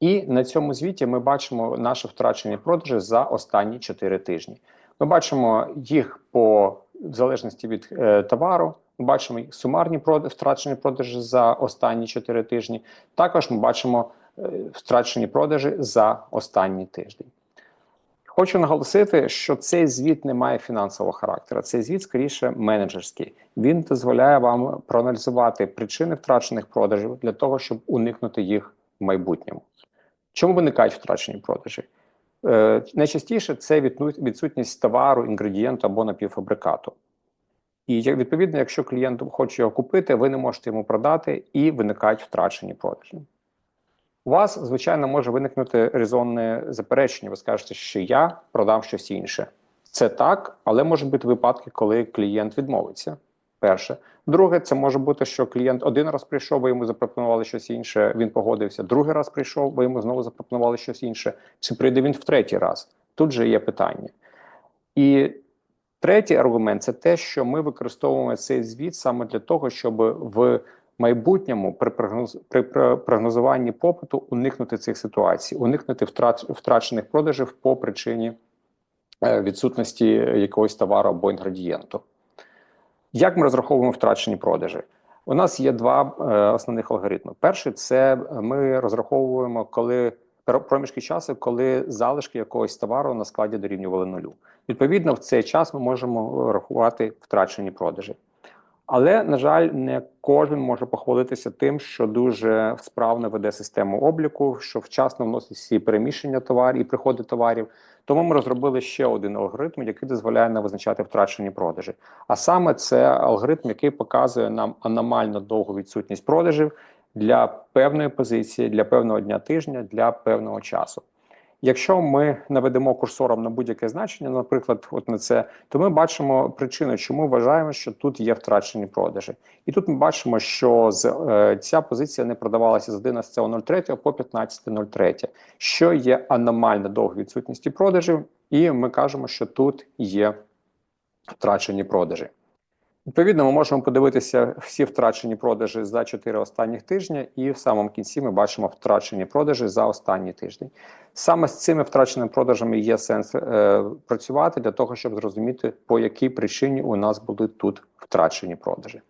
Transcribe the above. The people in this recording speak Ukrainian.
І на цьому звіті ми бачимо наші втрачені продажі за останні 4 тижні. Ми бачимо їх по в залежності від е, товару. Ми бачимо сумарні втрачені продажі за останні 4 тижні. Також ми бачимо е, втрачені продажі за останній тиждень. Хочу наголосити, що цей звіт не має фінансового характеру. Цей звіт скоріше менеджерський. Він дозволяє вам проаналізувати причини втрачених продажів для того, щоб уникнути їх в майбутньому. Чому виникають втрачені продажі? Е, найчастіше це відсутність товару, інгредієнту або напівфабрикату. І відповідно, якщо клієнт хоче його купити, ви не можете йому продати і виникають втрачені продажі. У вас, звичайно, може виникнути резонне заперечення. Ви скажете, що я продам щось інше. Це так, але можуть бути випадки, коли клієнт відмовиться. Перше. Друге, це може бути, що клієнт один раз прийшов, ви йому запропонували щось інше, він погодився. Другий раз прийшов, ви йому знову запропонували щось інше. Чи прийде він в третій раз? Тут же є питання. І третій аргумент це те, що ми використовуємо цей звіт саме для того, щоб в майбутньому при при про- прогнозуванні попиту уникнути цих ситуацій, уникнути втрат втрачених продажів по причині е, відсутності якогось товару або інгредієнту. Як ми розраховуємо втрачені продажі? У нас є два е, основних алгоритми. Перший це ми розраховуємо, коли проміжки часу, коли залишки якогось товару на складі дорівнювали нулю. Відповідно, в цей час ми можемо рахувати втрачені продажі. Але, на жаль, не кожен може похвалитися тим, що дуже справно веде систему обліку, що вчасно вносить всі переміщення товарів і приходи товарів. Тому ми розробили ще один алгоритм, який дозволяє нам визначати втрачені продажі. А саме це алгоритм, який показує нам аномально довгу відсутність продажів для певної позиції, для певного дня тижня, для певного часу. Якщо ми наведемо курсором на будь-яке значення, наприклад, от на це, то ми бачимо причину, чому вважаємо, що тут є втрачені продажі. І тут ми бачимо, що з, е, ця позиція не продавалася з 11.03 по 15.03, що є аномально довгою відсутністю продажів, і ми кажемо, що тут є втрачені продажі. Відповідно, ми можемо подивитися всі втрачені продажі за 4 останніх тижня, і в самому кінці ми бачимо втрачені продажі за останній тиждень. Саме з цими втраченими продажами є сенс е, працювати для того, щоб зрозуміти, по якій причині у нас були тут втрачені продажі.